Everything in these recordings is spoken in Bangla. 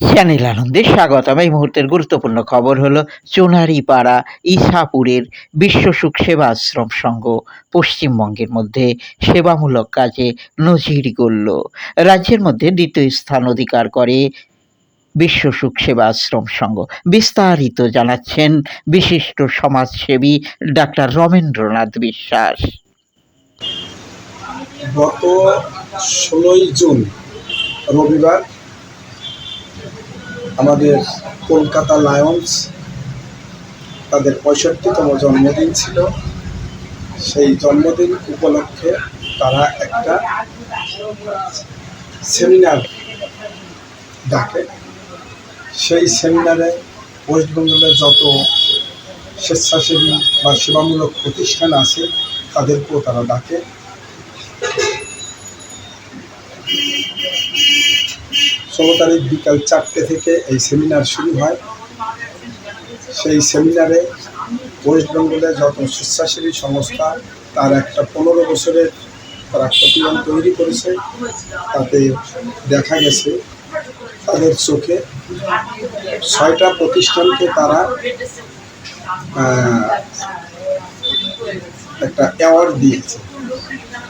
চ্যানেল আনন্দে স্বাগতম। এই মুহূর্তের গুরুত্বপূর্ণ খবর হলো চুনারিপাড়া ইসাপুরের বিশ্ব সুখ সেবা আশ্রম সংঘ পশ্চিমবঙ্গের মধ্যে সেবামূলক কাজে নজির গড়ল। রাজ্যের মধ্যে দ্বিতীয় স্থান অধিকার করে বিশ্ব সুখ সেবা আশ্রম সংঘ। বিস্তারিত জানাচ্ছেন বিশিষ্ট সমাজসেবী ডাক্তার রমেন্দ্রনাথ বিশ্বাস। গত ষোলোই জুন রবিবার আমাদের কলকাতা লায়ন্স, তাদের পঁয়ষট্টিতম জন্মদিন ছিল। সেই জন্মদিন উপলক্ষে তারা একটা সেমিনার ডাকে। সেই সেমিনারে ওয়েস্ট বেঙ্গলের যত স্বেচ্ছাসেবী বা সেবামূলক প্রতিষ্ঠান আছে, তাদেরকেও তারা ডাকে। ষোলো তারিখ বিকাল চারটে থেকে এই সেমিনার শুরু হয়। সেই সেমিনারে ওয়েস্ট বেঙ্গলের যত স্বেচ্ছাসেবী সংস্থা, তার একটা পনেরো বছরের তারা প্রতিবেদন তৈরি করেছে। তাতে দেখা গেছে তাদের চোখে ছয়টা প্রতিষ্ঠানকে তারা একটা অ্যাওয়ার্ড দিয়েছে।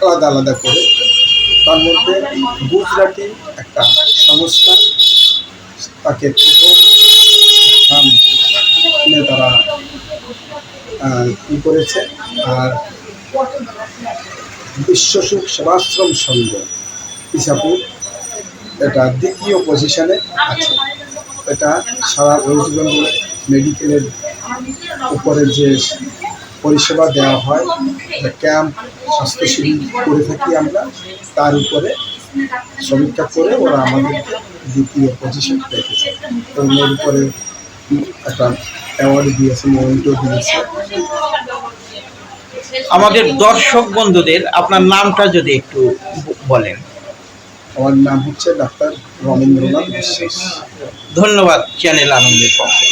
আলাদা আলাদা করে। তার মধ্যে গুজরাটি একটা সংস্থা তাকে তারা ই করেছে। আর বিশ্বসুখ সেবাশ্রম সংঘ, ইসাপুর, এটা দ্বিতীয় পজিশনে আছে। এটা সারা ওয়েস্ট বেঙ্গলে মেডিকেলের উপরে যে পরিষেবা দেওয়া হয় ক্যাম্প স্বাস্থ্যশিবির করে থাকি আমরা, তার উপরে সমীক্ষা করে ওরা আমাদেরকে দ্বিতীয় পজিশন এবং এর উপরে একটা অ্যাওয়ার্ড দিয়েছে মমেন্টও দিয়েছে। আমাদের দর্শক বন্ধুদের আপনার নামটা যদি একটু বলেন। আমার নাম হচ্ছে ডাক্তার রমেন্দ্রনাথ বিশ্বাস। ধন্যবাদ চ্যানেল আনন্দের পক্ষে